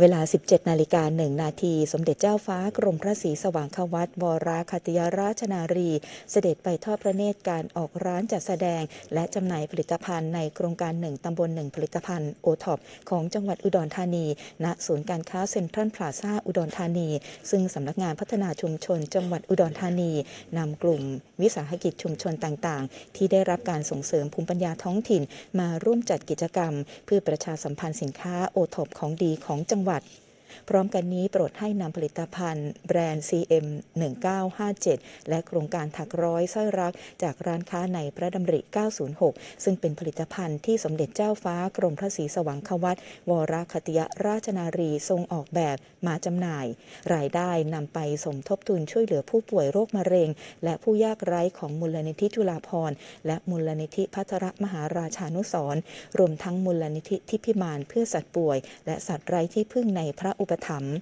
เวลา 17 นาฬิกา1นาที สมเด็จเจ้าฟ้ากรมพระศรีสว่างควัตวราคติยราชนารี เสด็จไปทอดพระเนตรการออกร้านจัดแสดง และจำหน่ายผลิตภัณฑ์ในโครงการ1ตำบล1ผลิตภัณฑ์โอท็อปของจังหวัดอุดรธานี ณ ศูนย์การค้าเซ็นทรัลพลาซ่าอุดรธานี ซึ่งสำนักงานพัฒนาชุมชนจังหวัดอุดรธานีนำกลุ่ม วิสาหกิจชุมชนต่างๆ ที่ได้รับการส่งเสริมภูมิปัญญาท้องถิ่น มาร่วมจัดกิจกรรม เพื่อประชาสัมพันธ์สินค้าโอท็อปของดีของจังหวัดวัด พร้อมกันนี้โปรดให้นำผลิตภัณฑ์ แบรนด์ CM 1957 และโครงการถักร้อยสร้อยรัก จากร้านค้าในพระดำริ 906 ซึ่งเป็นผลิตภัณฑ์ที่สมเด็จเจ้าฟ้ากรมพระศรีสว่างควัตวรคติยราชนารีทรงออกแบบมาจำหน่าย รายได้นำไปสมทบทุนช่วยเหลือผู้ป่วยโรคมะเร็ง และผู้ยากไร้ของมูลนิธิจุฬาภรณ์และมูลนิธิพัทรมหาราชานุสร์รวมทั้งมูลนิธิทิพิมานเพื่อสัตว์ป่วย และสัตว์ไร้ที่พึ่งในพระอุปถัมภ์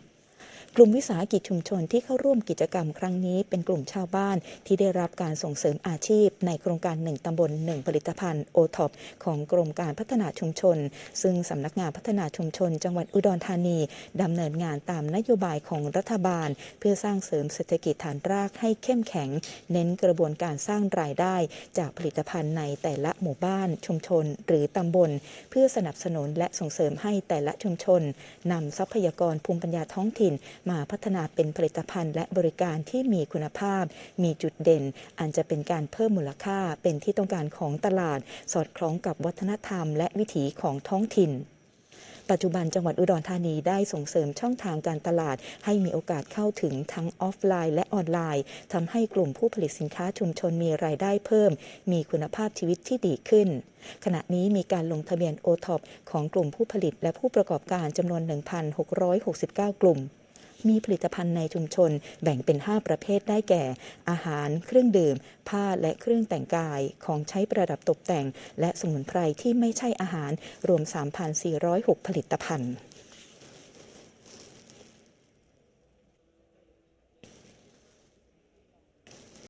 กลุ่มวิสาหกิจชุมชนที่เข้าร่วมกิจกรรมครั้งนี้เป็นกลุ่มชาวบ้านที่ได้รับการส่งเสริมอาชีพ ในโครงการ 1 ตำบล 1 ผลิตภัณฑ์โอท็อปของกรมการพัฒนาชุมชน ซึ่งสำนักงานพัฒนาชุมชน จังหวัดอุดรธานีดำเนินงานตามนโยบายของรัฐบาล เพื่อสร้างเสริมเศรษฐกิจฐานรากให้เข้มแข็ง เน้นกระบวนการสร้างรายได้ จากผลิตภัณฑ์ในแต่ละหมู่บ้าน ชุมชน หรือตำบล เพื่อสนับสนุนและส่งเสริมให้แต่ละชุมชนนำทรัพยากรภูมิปัญญาท้องถิ่นมาพัฒนาเป็นผลิตภัณฑ์ และบริการที่มีคุณภาพ มีจุดเด่น อันจะเป็นการเพิ่มมูลค่าเป็นที่ต้องการของตลาด สอดคล้องกับวัฒนธรรม และวิถีของท้องถิ่นปัจจุบันจังหวัดอุดรธานีได้ส่งเสริมช่องทางการตลาด ให้มีโอกาสเข้าถึงทั้งออฟไลน์และออนไลน์ทำให้กลุ่มผู้ผลิตสินค้าชุมชนมีรายได้เพิ่ม มีคุณภาพชีวิตที่ดีขึ้น ขณะนี้มีการลงทะเบียนโอท็อปของกลุ่มผู้ผลิตและผู้ประกอบการจำนวน 1,669 กลุ่ม มีผลิตภัณฑ์ในชุมชน แบ่งเป็น 5 ประเภทได้แก่ อาหาร เครื่องดื่ม ผ้าและเครื่องแต่งกาย ของใช้ประดับตกแต่ง และสมุนไพรที่ไม่ใช่อาหารรวม 3,406 ผลิตภัณฑ์